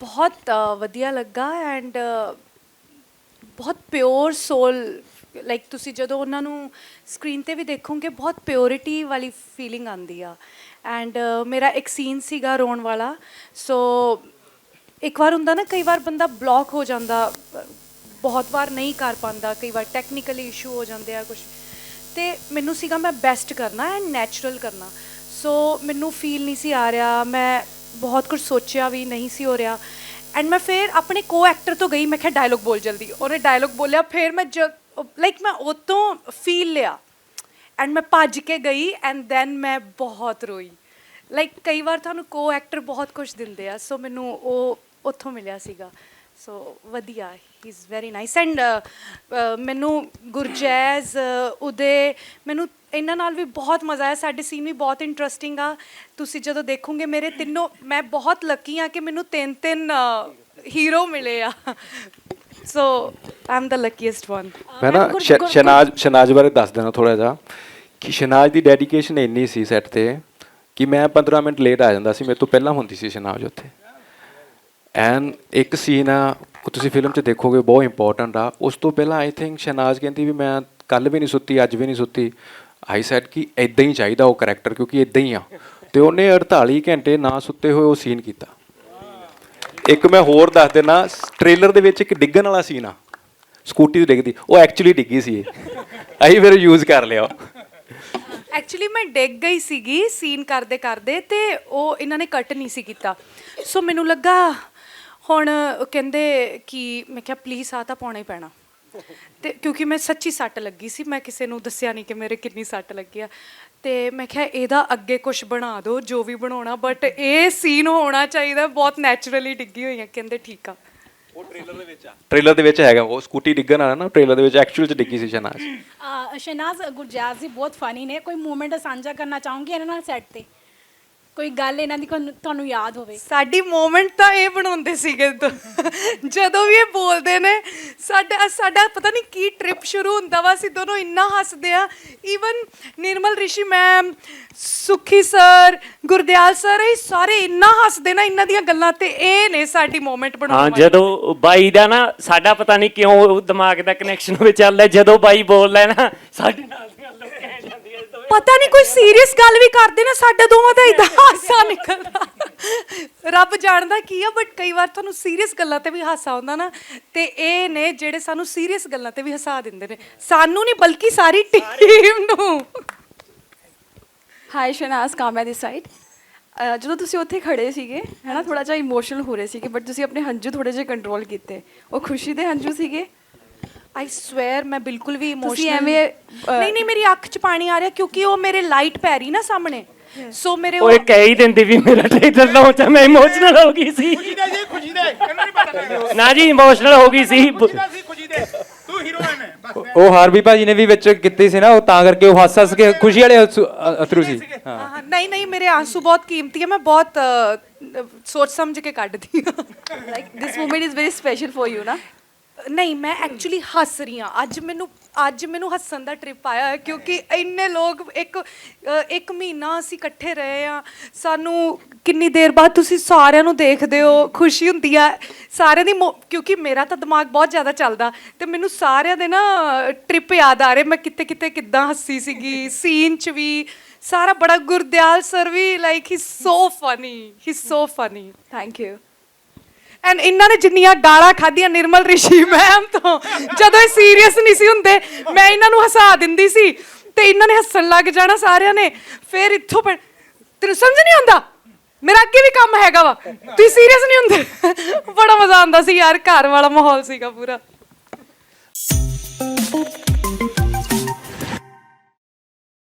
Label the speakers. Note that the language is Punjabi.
Speaker 1: ਬਹੁਤ ਵਧੀਆ ਲੱਗਾ ਐਂਡ ਬਹੁਤ ਪਿਓਰ ਸੋਲ ਲਾਈਕ ਤੁਸੀਂ ਜਦੋਂ ਉਹਨਾਂ ਨੂੰ ਸਕਰੀਨ ਤੇ ਵੀ ਦੇਖੋਗੇ, ਬਹੁਤ ਪਿਓਰਿਟੀ ਵਾਲੀ ਫੀਲਿੰਗ ਆਉਂਦੀ ਆ। ਐਂਡ ਮੇਰਾ ਇੱਕ ਸੀਨ ਸੀਗਾ ਰੋਣ ਵਾਲਾ। ਸੋ ਇੱਕ ਵਾਰ ਹੁੰਦਾ ਨਾ, ਕਈ ਵਾਰ ਬੰਦਾ ਬਲੌਕ ਹੋ ਜਾਂਦਾ, ਬਹੁਤ ਵਾਰ ਨਹੀਂ ਕਰ ਪਾਉਂਦਾ, ਕਈ ਵਾਰ ਟੈਕਨੀਕਲੀ ਇਸ਼ੂ ਹੋ ਜਾਂਦੇ ਆ ਕੁਝ ਤੇ ਮੈਨੂੰ ਸੀਗਾ ਮੈਂ ਬੈਸਟ ਕਰਨਾ ਐਂਡ ਨੈਚੁਰਲ ਕਰਨਾ। ਸੋ ਮੈਨੂੰ ਫੀਲ ਨਹੀਂ ਸੀ ਆ ਰਿਹਾ, ਮੈਂ ਬਹੁਤ ਕੁਝ ਸੋਚਿਆ ਵੀ ਨਹੀਂ ਸੀ ਹੋ ਰਿਹਾ। ਐਂਡ ਮੈਂ ਫਿਰ ਆਪਣੇ ਕੋ ਐਕਟਰ ਤੋਂ ਗਈ, ਮੈਂ ਕਿਹਾ ਡਾਇਲੋਗ ਬੋਲ ਜਲਦੀ। ਉਹਨੇ ਡਾਇਲੋਗ ਬੋਲਿਆ, ਫਿਰ ਮੈਂ ਲਾਈਕ ਮੈਂ ਉਹ ਤੋਂ ਫੀਲ ਲਿਆ। ਐਂਡ ਮੈਂ ਭੱਜ ਕੇ ਗਈ ਐਂਡ ਦੈਨ ਮੈਂ ਬਹੁਤ ਰੋਈ। ਲਾਈਕ ਕਈ ਵਾਰ ਤੁਹਾਨੂੰ ਕੋ ਐਕਟਰ ਬਹੁਤ ਕੁਝ ਦਿੰਦੇ ਆ ਸੋ ਮੈਨੂੰ ਉਹ ਉੱਥੋਂ ਮਿਲਿਆ ਸੀਗਾ। ਸੋ ਵਧੀਆ he is very nice and ਮੈਨੂੰ ਗੁਰਜੈਜ਼ ਅ, ਉਦੇ ਮੈਨੂੰ ਇਹਨਾਂ ਨਾਲ ਵੀ ਬਹੁਤ ਮਜ਼ਾ ਆਇਆ। ਸਾਡੇ ਸੀਨ ਵੀ ਬਹੁਤ ਇੰਟਰਸਟਿੰਗ ਆ। ਤੁਸੀਂ ਜਦੋਂ ਦੇਖੋਗੇ ਮੇਰੇ ਤਿੰਨੋਂ ਮੈਂ ਬਹੁਤ ਲੱਕੀ ਆ ਕਿ ਮੈਨੂੰ ਤਿੰਨ ਤਿੰਨ ਹੀਰੋ ਮਿਲੇ ਆ। ਸੋ ਆਈ ਐਮ ਦ ਲੱਕੀਐਸਟ ਵਨ
Speaker 2: ਮੈਂ ਨਾ ਸ਼ਨਾਜ਼ ਸ਼ਨਾਜ਼ ਬਾਰੇ ਦੱਸ ਦੇਣਾ ਥੋੜਾ ਜਿਹਾ ਕਿ ਸ਼ਨਾਜ਼ ਦੀ ਡੈਡੀਕੇਸ਼ਨ ਇੰਨੀ ਸੀ ਸੈੱਟ ਤੇ ਕਿ ਮੈਂ 15 ਮਿੰਟ ਲੇਟ ਆ ਜਾਂਦਾ ਸੀ। ਮੇਰੇ ਤੋਂ ਪਹਿਲਾਂ ਹੁੰਦੀ ਸੀ ਸ਼ਨਾਜ਼ ਉੱਥੇ। ਐਨ ਇੱਕ ਸੀਨ ਆ ਉਹ ਤੁਸੀਂ ਫਿਲਮ 'ਚ ਦੇਖੋਗੇ, ਬਹੁਤ ਇੰਪੋਰਟੈਂਟ ਆ। ਉਸ ਤੋਂ ਪਹਿਲਾਂ ਆਈ ਥਿੰਕ ਸ਼ਨਾਜ਼ ਕਹਿੰਦੀ ਵੀ ਮੈਂ ਕੱਲ ਵੀ ਨਹੀਂ ਸੁੱਤੀ, ਅੱਜ ਵੀ ਨਹੀਂ ਸੁੱਤੀ। ਆਈ ਸੈਡ ਕਿ ਇਦਾਂ ਹੀ ਚਾਹੀਦਾ ਉਹ ਕੈਰੈਕਟਰ ਕਿਉਂਕਿ ਇਦਾਂ ਹੀ ਆ। ਤੇ ਉਹਨੇ 48 ਘੰਟੇ ਨਾ ਸੁੱਤੇ ਹੋਏ ਉਹ ਸੀਨ ਕੀਤਾ। ਇੱਕ ਮੈਂ ਹੋਰ ਦੱਸ ਦੇਣਾ ਟ੍ਰੇਲਰ ਦੇ ਵਿੱਚ ਇੱਕ ਡਿੱਗਣ ਵਾਲਾ ਸੀਨ ਆ। ਸਕੂਟੀ ਤੇ ਡਿੱਗਦੀ, ਉਹ ਐਕਚੁਅਲੀ ਡਿੱਗੀ ਸੀ ਅਸੀਂ ਫਿਰ ਯੂਜ਼ ਕਰ ਲਿਆ।
Speaker 1: ਐਕਚੁਅਲੀ ਮੈਂ ਡਿੱਗ ਗਈ ਸੀਗੀ ਸੀਨ ਕਰਦੇ ਕਰਦੇ ਤੇ ਉਹ ਇਹਨਾਂ ਨੇ ਕੱਟ ਨਹੀਂ ਸੀ ਕੀਤਾ। ਸੋ ਮੈਨੂੰ ਲੱਗਾ ਹੁਣ ਉਹ ਕਹਿੰਦੇ ਕਿ ਮੈਂ ਕਿਹਾ ਪਲੀਜ਼ ਆ ਤਾਂ ਪਾਉਣਾ ਹੀ ਪੈਣਾ। ਤੇ ਕਿਉਂਕਿ ਮੈਂ ਸੱਚੀ ਸੱਟ ਲੱਗੀ ਸੀ ਮੈਂ ਕਿਸੇ ਨੂੰ ਦੱਸਿਆ ਨਹੀਂ ਕਿ ਮੇਰੇ ਕਿੰਨੀ ਸੱਟ ਲੱਗੀ ਆ। ਤੇ ਮੈਂ ਕਿਹਾ ਇਹਦਾ ਅੱਗੇ ਕੁਝ ਬਣਾ ਦਿਓ ਜੋ ਵੀ ਬਣਾਉਣਾ ਬਟ ਇਹ ਸੀਨ ਹੋਣਾ ਚਾਹੀਦਾ ਬਹੁਤ ਨੈਚੁਰਲੀ ਡਿੱਗੀ ਹੋਈ ਆ। ਕਹਿੰਦੇ ਠੀਕ ਆ।
Speaker 2: ਉਹ ਟ੍ਰੇਲਰ ਦੇ ਵਿੱਚ ਆ। ਟ੍ਰੇਲਰ ਦੇ ਵਿੱਚ ਹੈਗਾ ਉਹ ਸਕੂਟੀ ਡਿੱਗਣ ਵਾਲਾ ਨਾ ਟ੍ਰੇਲਰ ਦੇ ਵਿੱਚ ਐਕਚੁਅਲ 'ਚ ਡਿੱਗੀ ਸੀ ਸ਼ਨਾਜ਼
Speaker 3: ਅਹ ਸ਼ਹਿਨਾਜ਼ ਗੁਰਜਾਜ਼ ਜੀ ਬਹੁਤ ਫਨੀ ਨੇ। ਕੋਈ ਮੂਮੈਂਟ ਸਾਂਝਾ ਕਰਨਾ ਚਾਹੂੰਗੀ ਇਹਨਾਂ ਨਾਲ ਸੈੱਟ ਤੇ? ਕੋਈ ਗੱਲ ਇਹਨਾਂ ਦੀ ਤੁਹਾਨੂੰ- ਯਾਦ ਹੋਵੇ।
Speaker 1: ਸਾਡੀ ਮੂਮੈਂਟ ਤਾਂ ਇਹ ਬਣਾਉਂਦੇ ਸੀਗੇ ਜਦੋਂ ਵੀ ਇਹ ਬੋਲਦੇ ਨੇ ਸਾਡਾ ਸਾਡਾ ਪਤਾ ਨਹੀਂ ਕੀ ਟ੍ਰਿਪ ਸ਼ੁਰੂ ਹੁੰਦਾ ਵਾ ਅਸੀਂ ਦੋਨੋਂ ਇੰਨਾ ਹੱਸਦੇ ਆ। Even Nirmal Rishi ma'am Sukhi sir Gurdial sir ਇਹ ਸਾਰੇ ਇੰਨਾ ਹੱਸਦੇ ਨਾ ਇਹਨਾਂ ਦੀਆਂ ਗੱਲਾਂ ਤੇ ਇਹ ਨੇ ਸਾਡੀ ਮੂਮੈਂਟ
Speaker 4: ਹਾਂ
Speaker 1: ਬਣਾਉਣ ਵਾਲੀ।
Speaker 4: ਜਦੋਂ ਬਾਈ ਦਾ ਨਾ ਸਾਡਾ ਪਤਾ ਨਹੀਂ ਕਿਉਂ ਦਿਮਾਗ ਦਾ ਕਨੈਕਸ਼ਨ ਹੋਵੇ ਚੱਲਦਾ ਜਦੋਂ ਬਾਈ ਬੋਲਦਾ ਹੈ ਨਾ ਸਾਡੇ ਨਾਲ ਦੀਆਂ ਲੋਕ ਕਹਿ ਜਾਂਦੀਆਂ ਦੋਵੇਂ
Speaker 1: ਪਤਾ ਨਹੀਂ ਕੋਈ ਸੀਰੀਅਸ ਗੱਲ ਵੀ ਕਰਦੇ ਨਾ ਸਾਡੇ ਦੋਵਾਂ ਦਾ ਇਦਾਂ ਹਾਸਾ ਨਿਕਲਦਾ। ਰੱਬ ਜਾਣਦਾ ਕੀ ਆ ਬਟ ਕਈ ਵਾਰ ਤੁਹਾਨੂੰ ਸੀਰੀਅਸ ਗੱਲਾਂ ਤੇ ਵੀ ਹਾਸਾ ਆਉਂਦਾ ਨਾ ਤੇ ਇਹ ਨੇ ਜਿਹੜੇ ਸਾਨੂੰ ਸੀਰੀਅਸ ਗੱਲਾਂ ਤੇ ਵੀ ਹਸਾ ਦਿੰਦੇ ਨੇ। ਸਾਨੂੰ ਨਹੀਂ ਬਲਕਿ ਸਾਰੀ ਟੀਮ ਨੂੰ।
Speaker 5: ਹਾਈ ਸ਼ਨਾਜ਼ ਕਾਮਿਆ ਦੀ ਸਾਈਡ ਜਦੋਂ ਤੁਸੀਂ ਉੱਥੇ ਖੜੇ ਸੀਗੇ ਹੈਨਾ ਥੋੜਾ ਜਿਹਾ ਇਮੋਸ਼ਨਲ ਹੋ ਰਹੇ ਸੀਗੇ ਬਟ ਤੁਸੀਂ ਆਪਣੇ ਹੰਝੂ ਥੋੜੇ ਜਿਹਾ ਕੰਟਰੋਲ ਕੀਤੇ। ਉਹ ਖੁਸ਼ੀ ਦੇ ਹੰਝੂ ਸੀਗੇ?
Speaker 1: ਆਈ ਸਵੇਅਰ ਮੈਂ ਬਿਲਕੁਲ ਵੀ
Speaker 5: ਤੁਸੀਂ
Speaker 1: ਇਮੋਸ਼ਨਲ
Speaker 5: ਐਵੇਂ,
Speaker 1: ਨਹੀਂ ਨਹੀਂ ਮੇਰੀ ਅੱਖ 'ਚ ਪਾਣੀ ਆ ਰਿਹਾ ਕਿਉਂਕਿ ਉਹ ਮੇਰੇ ਲਾਈਟ ਪੈ ਰਹੀ ਨਾ ਸਾਹਮਣੇ। ਸੋ ਮੇਰੇ ਉਹ
Speaker 4: ਓਏ ਕਹਿ ਹੀ ਦਿੰਦੀ ਵੀ ਮੇਰਾ ਟ੍ਰੇਲਰ ਲਾਉਂਚ ਮੈਂ ਇਮੋਸ਼ਨਲ ਹੋ ਗਈ ਸੀ।
Speaker 6: ਖੁਸ਼ੀ ਦੇ ਜੀ ਖੁਸ਼ੀ ਦੇ ਇਹਨੂੰ ਨਹੀਂ ਪਤਾ ਲੱਗਦਾ।
Speaker 4: ਨਾ ਜੀ ਇਮੋਸ਼ਨਲ ਹੋ ਗਈ ਸੀ।
Speaker 6: ਖੁਸ਼ੀ ਦਾ ਸੀ ਖੁਸ਼ੀ ਦੇ। ਤੂੰ ਹੀਰੋਇਨ ਹੈ ਬਸ ਮੈਂ-
Speaker 7: ਉਹ ਹਾਰਵੀ ਭਾਜੀ ਨੇ ਵੀ ਵਿੱਚ ਕੀਤੀ ਸੀ ਨਾ ਉਹ ਤਾਂ ਕਰਕੇ ਉਹ ਹੱਸ ਹੱਸ ਕੇ ਖੁਸ਼ੀ ਵਾਲੇ ਅਥਰੂ- ਅ- ਅਥਰੂ ਸੀ। ਹਾਂ।
Speaker 1: ਹਾਂ, ਨਹੀਂ ਨਹੀਂ ਮੇਰੇ ਆਂਸੂ ਬਹੁਤ ਕੀਮਤੀ ਹੈ ਮੈਂ ਬਹੁਤ ਅ, ਸੋਚ ਸਮਝ ਕੇ ਕੱਢਦੀ ਹਾਂ।
Speaker 5: Like this moment is very special for you ਨਾ?
Speaker 1: ਨਹੀਂ, ਮੈਂ ਐਕਚੁਅਲੀ ਹੱਸ ਰਹੀ ਹਾਂ। ਅੱਜ ਮੈਨੂੰ ਅੱਜ ਮੈਨੂੰ ਹੱਸਣ ਦਾ ਟ੍ਰਿਪ ਆਇਆ ਹੈ ਕਿਉਂਕਿ ਇੰਨੇ ਲੋਕ ਇੱਕ ਇੱਕ ਮਹੀਨਾ ਅਸੀਂ ਇਕੱਠੇ ਰਹੇ ਆ ਸਾਨੂੰ ਕਿੰਨੀ ਦੇਰ ਬਾਅਦ ਤੁਸੀਂ ਸਾਰਿਆਂ ਨੂੰ ਦੇਖਦੇ ਹੋ, ਖੁਸ਼ੀ ਹੁੰਦੀ ਆ। ਸਾਰਿਆਂ ਦੀ ਮੋ- ਕਿਉਂਕਿ ਮੇਰਾ ਤਾਂ ਦਿਮਾਗ ਬਹੁਤ ਜ਼ਿਆਦਾ ਚੱਲਦਾ ਤੇ ਮੈਨੂੰ ਸਾਰਿਆਂ ਦੇ ਨਾ ਟ੍ਰਿਪ ਯਾਦ ਆ ਰਹੇ। ਮੈਂ ਕਿਤੇ ਕਿਤੇ ਕਿੱਦਾਂ ਹੱਸੀ ਸੀਗੀ ਸੀਨ 'ਚ ਵੀ। ਸਾਰਾ ਬੜਾ Gurdial sir we like he so funny he so funny
Speaker 5: thank you
Speaker 1: and ਇਹਨਾਂ ਨੇ ਜਿੰਨੀਆਂ ਗਾਲਾਂ ਖਾਧੀਆਂ ਨਿਰਮਲ ਰਿਸ਼ੀ ਮੈਮ ਤੋਂ ਜਦੋਂ ਇਹ ਸੀਰੀਅਸ ਨਹੀਂ ਸੀ ਹੁੰਦੇ ਮੈਂ ਇਹਨਾਂ ਨੂੰ ਹਸਾ ਦਿੰਦੀ ਸੀ ਤੇ ਇਹਨਾਂ ਨੇ ਹੱਸਣ ਲੱਗ ਜਾਣਾ ਸਾਰਿਆਂ ਨੇ ਫਿਰ ਇੱਥੋਂ ਪੈ ਤੈਨੂੰ ਸਮਝ ਨਹੀਂ ਆਉਂਦਾ ਮੇਰਾ ਅੱਗੇ ਵੀ ਕੰਮ ਹੈਗਾ ਵਾ ਤੁਸੀਂ ਸੀਰੀਅਸ ਨਹੀਂ ਹੁੰਦੇ ਬੜਾ ਮਜ਼ਾ ਆਉਂਦਾ ਸੀ ਯਾਰ ਘਰ ਵਾਲਾ ਮਾਹੌਲ ਸੀਗਾ ਪੂਰਾ